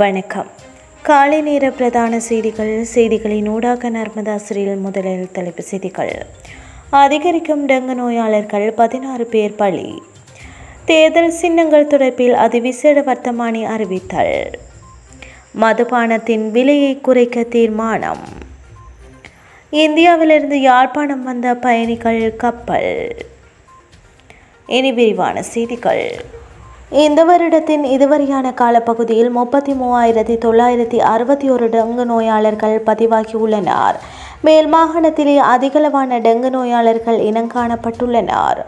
வணக்கம். காலை நேர பிரதான செய்திகள் செய்திகளின் ஊடாக நர்மதா சிறில் முதலில் தலைப்பு செய்திகள். அதிகரிக்கும் டெங்கு நோயாளர்கள் பதினாறு பேர் பலி. தேர்தல் சின்னங்கள் தொடர்பில் அதிவிசேட வர்த்தமானி அறிவித்தல். மதுபானத்தின் விலையை குறைக்க தீர்மானம். இந்தியாவிலிருந்து யாழ்ப்பாணம் வந்த பயணிகள் கப்பல். இனி விரிவான செய்திகள். இந்த வருடத்தின் இதுவரையான காலப்பகுதியில் முப்பத்தி மூவாயிரத்தி தொள்ளாயிரத்தி அறுபத்தி ஒரு டெங்கு நோயாளர்கள் பதிவாகியுள்ளனர். மேல் மாகாணத்திலே அதிகளவான டெங்கு நோயாளர்கள் இனங்காணப்பட்டுள்ளனர்.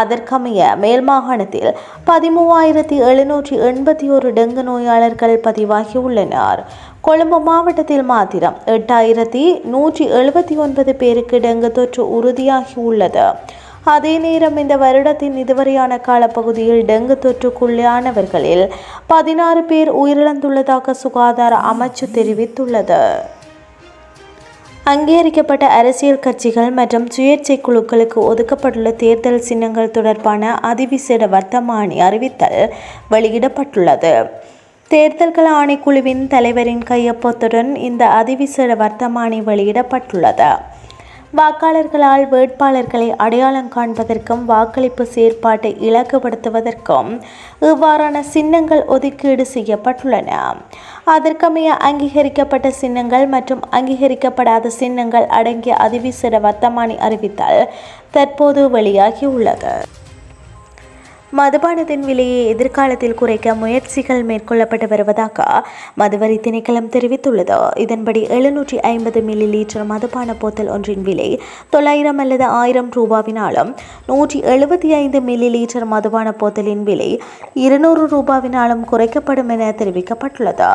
அதற்கமைய மேல் மாகாணத்தில் பதிமூவாயிரத்தி எழுநூற்றி எண்பத்தி ஒரு டெங்கு நோயாளர்கள் பதிவாகியுள்ளனர். கொழும்பு மாவட்டத்தில் மாத்திரம் எட்டாயிரத்தி நூற்றி எழுபத்தி ஒன்பது பேருக்கு டெங்கு தொற்று உறுதியாகியுள்ளது. அதே நேரம் இந்த வருடத்தின் இதுவரையான காலப்பகுதியில் டெங்கு தொற்றுக்குள்ளானவர்களில் பதினாறு பேர் உயிரிழந்துள்ளதாக சுகாதார அமைச்சு தெரிவித்துள்ளது. அங்கீகரிக்கப்பட்ட அரசியல் கட்சிகள் மற்றும் சுயேட்சை குழுக்களுக்கு ஒதுக்கப்பட்டுள்ள தேர்தல் சின்னங்கள் தொடர்பான அதிவிசேட வர்த்தமானி அறிவித்தல் வெளியிடப்பட்டுள்ளது. தேர்தல்கள் ஆணைக்குழுவின் தலைவரின் கையொப்பத்துடன் இந்த அதிவிசேட வர்த்தமானி வெளியிடப்பட்டுள்ளது. வாக்காளர்களால் வேட்பாளர்களை அடையாளம் காண்பதற்கும் வாக்களிப்பு செயற்பாட்டை இலக்குப்படுத்துவதற்கும் இவ்வாறான சின்னங்கள் ஒதுக்கீடு செய்யப்பட்டுள்ளன. அதற்கமைய அங்கீகரிக்கப்பட்ட சின்னங்கள் மற்றும் அங்கீகரிக்கப்படாத சின்னங்கள் அடங்கிய அதிவிசேட வர்த்தமானி அறிவித்தால் தற்போது வெளியாகியுள்ளது. மதுபானத்தின் விலையை எதிர்காலத்தில் குறைக்க முயற்சிகள் மேற்கொள்ளப்பட்டு வருவதாக மதுவரி திணைக்களம் தெரிவித்துள்ளது. இதன்படி எழுநூற்றி ஐம்பது மில்லி லீட்டர் மதுபான போத்தல் ஒன்றின் விலை தொள்ளாயிரம் அல்லது ஆயிரம் ரூபாவினாலும் நூற்றி எழுபத்தி ஐந்து மில்லி லீட்டர் மதுபான போத்தலின் விலை இருநூறு ரூபாவினாலும் குறைக்கப்படும் என தெரிவிக்கப்பட்டுள்ளது.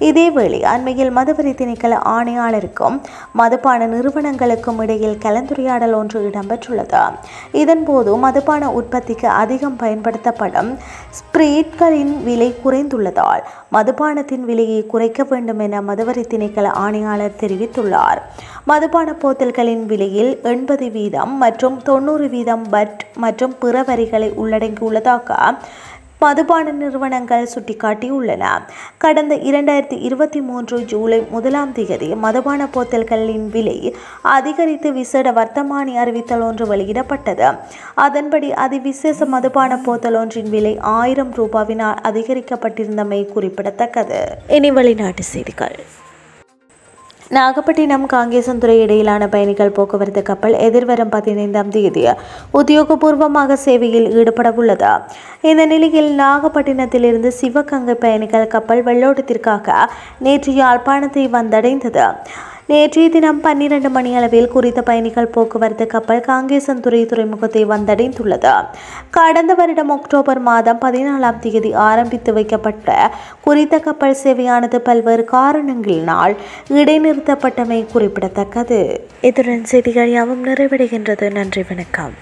இதேவேளை அண்மையில் மதுவரி திணைக்கள ஆணையாளருக்கும் மதுபான நிறுவனங்களுக்கும் இடையில் கலந்துரையாடல் ஒன்று இடம்பெற்றுள்ளது. இதன்போது மதுபான உற்பத்திக்கு அதிகம் பயன் பயன்படுத்தப்படும் ஸ்பிரிட்களின் விலை குறைந்துள்ளதால் மதுபானத்தின் விலையை குறைக்க வேண்டும் என மதுவரி திணைக்கள ஆணையாளர் தெரிவித்துள்ளார். மதுபான போத்தல்களின் விலையில் எண்பது வீதம் மற்றும் தொண்ணூறு வீதம் பட் மற்றும் பிற வரிகளை உள்ளடங்கியுள்ளதாக மதுபான நிறுவனங்கள் சுட்டிக்காட்டியுள்ளன. கடந்த இரண்டாயிரத்தி இருபத்தி மூன்று ஜூலை முதலாம் தேதி மதுபான போத்தல்களின் விலை அதிகரித்து விசேட வர்த்தமானி அறிவித்தல் ஒன்று வெளியிடப்பட்டது. அதன்படி அதிவிசேஷ மதுபான போத்தல் ஒன்றின் விலை ஆயிரம் ரூபாவினால் அதிகரிக்கப்பட்டிருந்தமை குறிப்பிடத்தக்கது. இனி வெளிநாட்டு செய்திகள். நாகப்பட்டினம் காங்கேசன்துறை இடையிலான பயணிகள் போக்குவரத்து கப்பல் எதிர்வரும் பதினைந்தாம் தேதி உத்தியோகபூர்வமாக சேவையில் ஈடுபட உள்ளது இந்த நிலையில் நாகப்பட்டினத்திலிருந்து சிவகங்கை பயணிகள் கப்பல் வெள்ளோட்டத்திற்காக நேற்று யாழ்ப்பாணத்தை வந்தடைந்தது. நேற்றைய தினம் பன்னிரண்டு மணி அளவில் குறித்த பயணிகள் போக்குவரத்து கப்பல் காங்கேசன்துறை துறைமுகத்தை வந்தடைந்துள்ளது. கடந்த வருடம் அக்டோபர் மாதம் பதினாலாம் தேதி ஆரம்பித்து வைக்கப்பட்ட குறித்த கப்பல் சேவையானது பல்வேறு காரணங்களினால் இடைநிறுத்தப்பட்டமை குறிப்பிடத்தக்கது. இத்துடன் செய்திகள் யாவும் நிறைவடைகின்றது. நன்றி வணக்கம்.